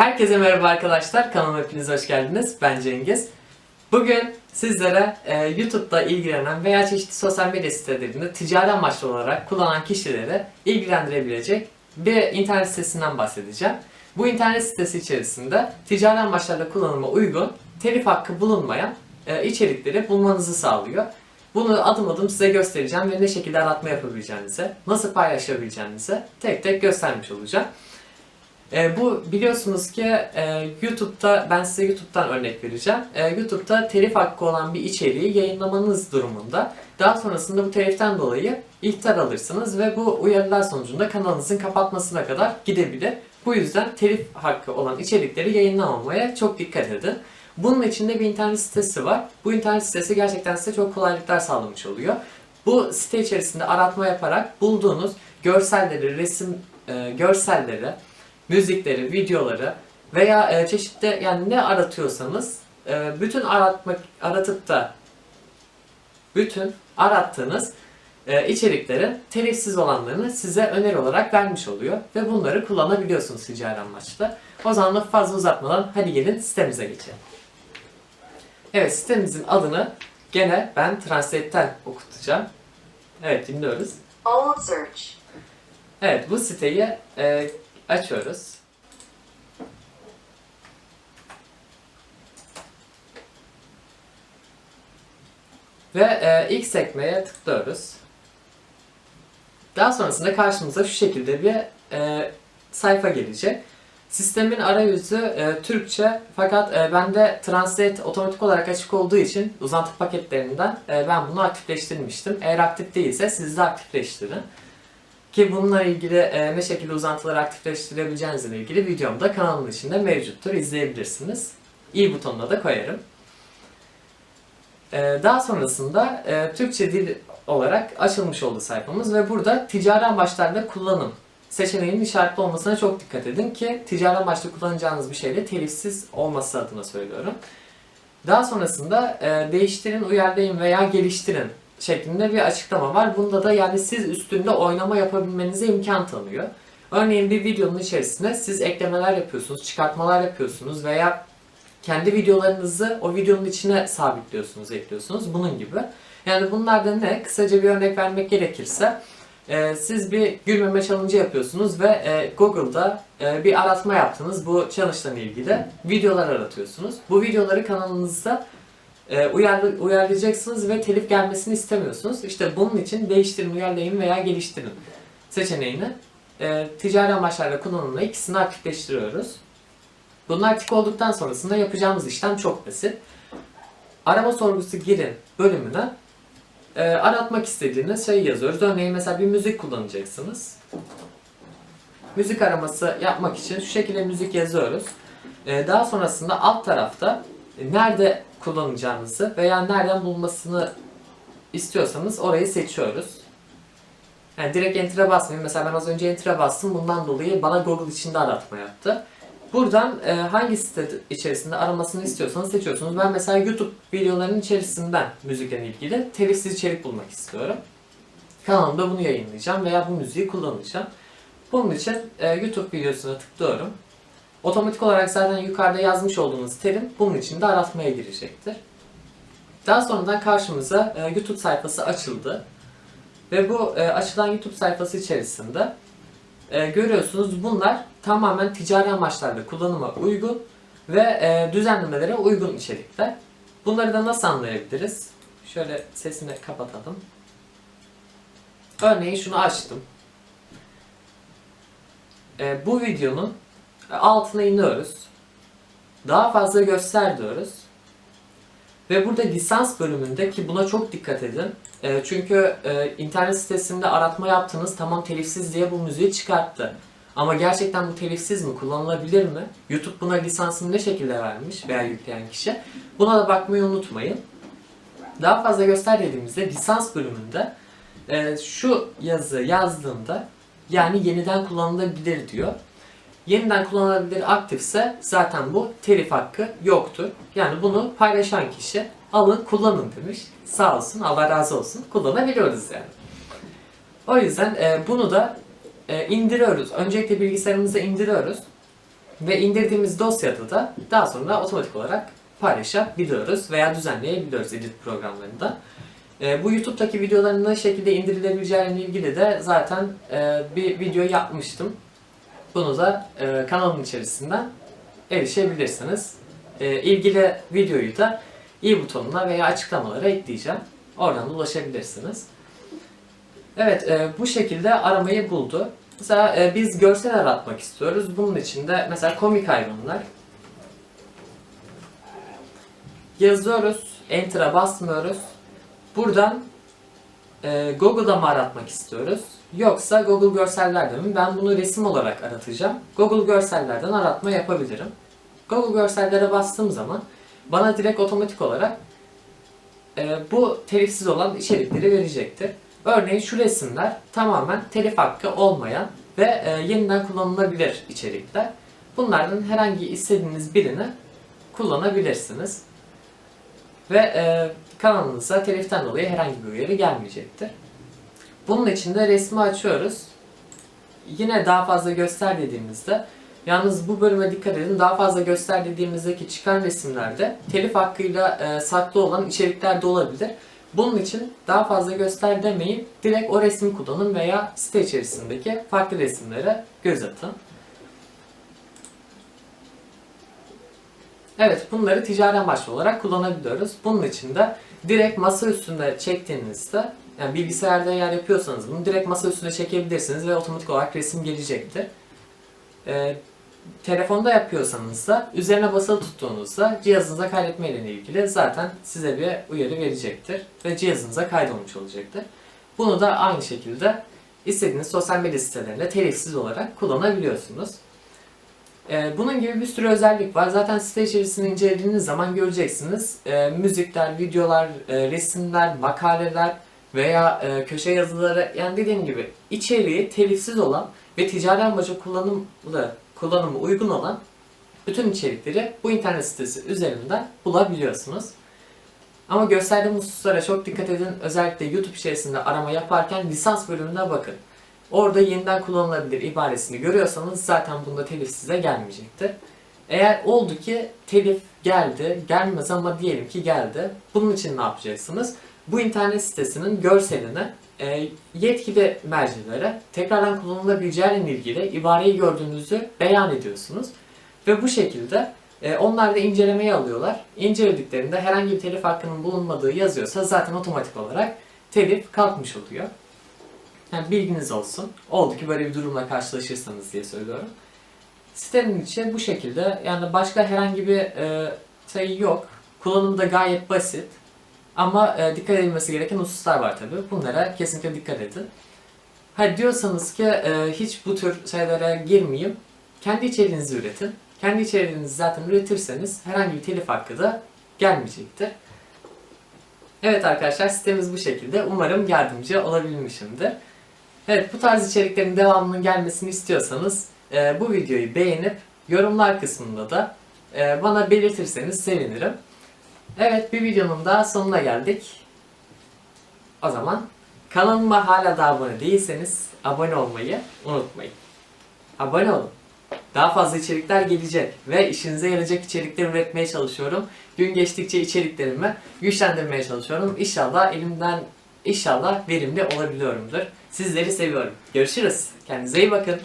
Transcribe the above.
Herkese merhaba arkadaşlar. Kanalıma hepiniz hoş geldiniz. Ben Cengiz. Bugün sizlere e, YouTube'da ilgilenen veya çeşitli sosyal medya sitelerinde ticari amaçlı olarak kullanan kişileri ilgilendirebilecek bir internet sitesinden bahsedeceğim. Bu internet sitesi içerisinde ticari amaçlarla kullanıma uygun, telif hakkı bulunmayan e, içerikleri bulmanızı sağlıyor. Bunu adım adım size göstereceğim ve ne şekilde aratma yapabileceğinizi, nasıl paylaşabileceğinizi tek tek göstermiş olacağım. E, bu biliyorsunuz ki e, YouTube'da ben size YouTube'dan örnek vereceğim. E, YouTube'da telif hakkı olan bir içeriği yayınlamanız durumunda daha sonrasında bu teliften dolayı ihtar alırsınız ve bu uyarılar sonucunda kanalınızın kapatmasına kadar gidebilir. Bu yüzden telif hakkı olan içerikleri yayınlamamaya çok dikkat edin. Bunun içinde bir internet sitesi var. Bu internet sitesi gerçekten size çok kolaylıklar sağlamış oluyor. Bu site içerisinde aratma yaparak bulduğunuz görselleri, resim e, görselleri, müzikleri, videoları veya e, çeşitli yani ne aratıyorsanız e, bütün aratmak aratıp da bütün arattığınız e, içeriklerin telifsiz olanlarını size öneri olarak vermiş oluyor ve bunları kullanabiliyorsunuz ticari amaçlı. O zaman da fazla uzatmadan hadi gelin sitemize geçelim. Evet sitemizin adını gene ben Translate'ten okutacağım. Evet dinliyoruz. All search. Evet bu siteyi e, açıyoruz. Ve e, ilk sekmeye tıklıyoruz. Daha sonrasında karşımıza şu şekilde bir e, sayfa gelecek. Sistemin arayüzü e, Türkçe fakat e, bende Translate otomatik olarak açık olduğu için uzantı paketlerinden e, ben bunu aktifleştirmiştim. Eğer aktif değilse siz de aktifleştirin. Ki bununla ilgili e, ne şekilde uzantıları aktifleştirebileceğinizle ilgili videom da kanalımın içinde mevcuttur. izleyebilirsiniz. İyi butonuna da koyarım. E, daha sonrasında e, Türkçe dil olarak açılmış oldu sayfamız ve burada ticari amaçlarda kullanım seçeneğinin işaretli olmasına çok dikkat edin ki ticari amaçlı kullanacağınız bir şeyde telifsiz olması adına söylüyorum. Daha sonrasında e, değiştirin, uyarlayın veya geliştirin şeklinde bir açıklama var. Bunda da yani siz üstünde oynama yapabilmenize imkan tanıyor. Örneğin bir videonun içerisine siz eklemeler yapıyorsunuz, çıkartmalar yapıyorsunuz veya kendi videolarınızı o videonun içine sabitliyorsunuz, ekliyorsunuz. Bunun gibi. Yani bunlar da ne? Kısaca bir örnek vermek gerekirse e, siz bir gülmeme challenge yapıyorsunuz ve e, Google'da e, bir aratma yaptınız bu challenge'la ilgili. Videolar aratıyorsunuz. Bu videoları kanalınızda e, uyarlı, uyarlayacaksınız ve telif gelmesini istemiyorsunuz. İşte bunun için değiştirin, uyarlayın veya geliştirin seçeneğini e, ticari amaçlarla kullanımla ikisini aktifleştiriyoruz. Bunlar tik olduktan sonrasında yapacağımız işlem çok basit. Arama sorgusu girin bölümüne e, aratmak istediğiniz şeyi yazıyoruz. Örneğin mesela bir müzik kullanacaksınız. Müzik araması yapmak için şu şekilde müzik yazıyoruz. E, daha sonrasında alt tarafta nerede kullanacağınızı veya nereden bulmasını istiyorsanız orayı seçiyoruz. Yani direkt enter'a basmayın. Mesela ben az önce enter'a bastım. Bundan dolayı bana Google içinde aratma yaptı. Buradan e, hangi site içerisinde aramasını istiyorsanız seçiyorsunuz. Ben mesela YouTube videolarının içerisinden müzikle ilgili telifsiz içerik bulmak istiyorum. Kanalımda bunu yayınlayacağım veya bu müziği kullanacağım. Bunun için e, YouTube videosuna tıklıyorum. Otomatik olarak zaten yukarıda yazmış olduğunuz terim bunun için de aratmaya girecektir. Daha sonradan karşımıza e, YouTube sayfası açıldı. Ve bu e, açılan YouTube sayfası içerisinde e, görüyorsunuz bunlar tamamen ticari amaçlarda kullanıma uygun ve e, düzenlemelere uygun içerikler. Bunları da nasıl anlayabiliriz? Şöyle sesini kapatalım. Örneğin şunu açtım. E, bu videonun altına iniyoruz. Daha fazla göster diyoruz. Ve burada lisans bölümünde ki buna çok dikkat edin. E, çünkü e, internet sitesinde aratma yaptınız tamam telifsiz diye bu müziği çıkarttı. Ama gerçekten bu telifsiz mi? Kullanılabilir mi? YouTube buna lisansını ne şekilde vermiş veya yükleyen kişi? Buna da bakmayı unutmayın. Daha fazla göster dediğimizde lisans bölümünde e, şu yazı yazdığında yani yeniden kullanılabilir diyor. Yeniden kullanılabilir aktifse zaten bu telif hakkı yoktur. Yani bunu paylaşan kişi alın kullanın demiş. Sağ olsun Allah razı olsun kullanabiliyoruz yani. O yüzden e, bunu da e, indiriyoruz. Öncelikle bilgisayarımıza indiriyoruz. Ve indirdiğimiz dosyada da daha sonra otomatik olarak paylaşabiliyoruz veya düzenleyebiliyoruz edit programlarında. E, bu YouTube'daki videoların ne şekilde indirilebileceğiyle ilgili de zaten e, bir video yapmıştım. Bunu da e, kanalın içerisinden erişebilirsiniz. E, ilgili videoyu da i butonuna veya açıklamalara ekleyeceğim. Oradan da ulaşabilirsiniz. Evet, e, bu şekilde aramayı buldu. Mesela e, biz görsel aratmak istiyoruz. Bunun için de mesela komik hayvanlar. Yazıyoruz, Enter'a basmıyoruz. Buradan e, Google'da mı aratmak istiyoruz? Yoksa Google görsellerde mi? Ben bunu resim olarak aratacağım. Google görsellerden aratma yapabilirim. Google görsellere bastığım zaman bana direkt otomatik olarak e, bu telifsiz olan içerikleri verecektir. Örneğin şu resimler tamamen telif hakkı olmayan ve e, yeniden kullanılabilir içerikler. Bunlardan herhangi istediğiniz birini kullanabilirsiniz. Ve e, kanalınıza teliften dolayı herhangi bir uyarı gelmeyecektir. Bunun için de resmi açıyoruz. Yine daha fazla göster dediğimizde Yalnız bu bölüme dikkat edin. Daha fazla göster dediğimizdeki çıkan resimlerde telif hakkıyla e, saklı olan içerikler de olabilir. Bunun için daha fazla göster demeyin. Direkt o resmi kullanın veya site içerisindeki farklı resimlere göz atın. Evet bunları ticari amaçlı olarak kullanabiliyoruz. Bunun için de direkt masa üstünde çektiğinizde yani bilgisayarda eğer yapıyorsanız bunu direkt masa üstünde çekebilirsiniz ve otomatik olarak resim gelecektir. Ee, telefonda yapıyorsanız da üzerine basılı tuttuğunuzda cihazınıza kaydetme ile ilgili zaten size bir uyarı verecektir ve cihazınıza kaydolmuş olacaktır. Bunu da aynı şekilde istediğiniz sosyal medya sitelerinde telifsiz olarak kullanabiliyorsunuz. Ee, bunun gibi bir sürü özellik var. Zaten site içerisini incelediğiniz zaman göreceksiniz. Ee, müzikler, videolar, e, resimler, makaleler veya e, köşe yazıları yani dediğim gibi içeriği telifsiz olan ve ticari amaca kullanımlı, kullanımı uygun olan bütün içerikleri bu internet sitesi üzerinden bulabiliyorsunuz. Ama gösterdiğim hususlara çok dikkat edin. Özellikle YouTube içerisinde arama yaparken lisans bölümüne bakın. Orada yeniden kullanılabilir ibaresini görüyorsanız zaten bunda telif size gelmeyecektir. Eğer oldu ki telif geldi, gelmez ama diyelim ki geldi. Bunun için ne yapacaksınız? Bu internet sitesinin görselini e, yetkili mercilere tekrardan kullanılabileceğiyle ilgili ibareyi gördüğünüzü beyan ediyorsunuz. Ve bu şekilde e, onlar da incelemeye alıyorlar. İncelediklerinde herhangi bir telif hakkının bulunmadığı yazıyorsa zaten otomatik olarak telif kalkmış oluyor. Yani bilginiz olsun. Oldu ki böyle bir durumla karşılaşırsanız diye söylüyorum. Sitenin içi bu şekilde. Yani başka herhangi bir e, şey yok. Kullanımı da gayet basit. Ama e, dikkat edilmesi gereken hususlar var tabi. Bunlara kesinlikle dikkat edin. Ha diyorsanız ki e, hiç bu tür şeylere girmeyeyim. Kendi içeriğinizi üretin. Kendi içeriğinizi zaten üretirseniz herhangi bir telif hakkı da gelmeyecektir. Evet arkadaşlar sitemiz bu şekilde. Umarım yardımcı olabilmişimdir. Evet bu tarz içeriklerin devamının gelmesini istiyorsanız e, bu videoyu beğenip yorumlar kısmında da e, bana belirtirseniz sevinirim. Evet bir videonun daha sonuna geldik. O zaman kanalıma hala da abone değilseniz abone olmayı unutmayın. Abone olun. Daha fazla içerikler gelecek ve işinize yarayacak içerikler üretmeye çalışıyorum. Gün geçtikçe içeriklerimi güçlendirmeye çalışıyorum. İnşallah elimden inşallah verimli olabiliyorumdur. Sizleri seviyorum. Görüşürüz. Kendinize iyi bakın.